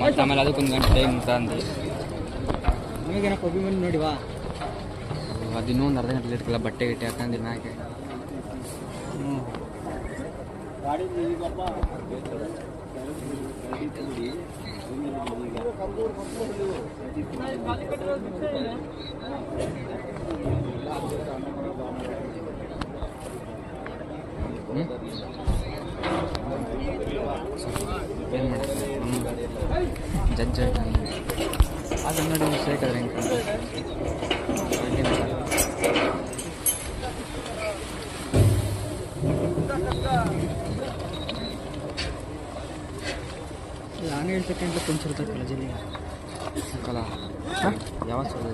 ಮತ್ತೆ ಆಮೇಲೆ ಅದಕ್ಕೊಂದು ಗಂಟೆ ಟೈಮ್ ಅಂತ ಅಂದು ನಮಗೇನೋ ಕೊಬ್ಬಿ ಬಂದು ನೋಡಿ ಬಾ ಅದು ಒಂದು ಅರ್ಧ ಗಂಟೆ ಇರ್ತಿಲ್ಲ ಬಟ್ಟೆ ಗಿಟ್ಟೆ ಹಾಕಂದ್ರೆ ಮ್ಯಾಗೆ ಏನು ಮಾಡೋದು ಜಡ್ಜ್ ಅದು ನೋಡಿ ಮಿಸ್ಟೇಕ್ ಆದ್ರೆ ಹೆಂಗೆ ನಾನು ಹೇಳ್ತಕ್ಕಂಥ ಪಂಚರ್ ತಕ್ಕಲ್ಲ ಜಲ್ಲಿ ಕಲಾ. ಯಾವ ಸಲ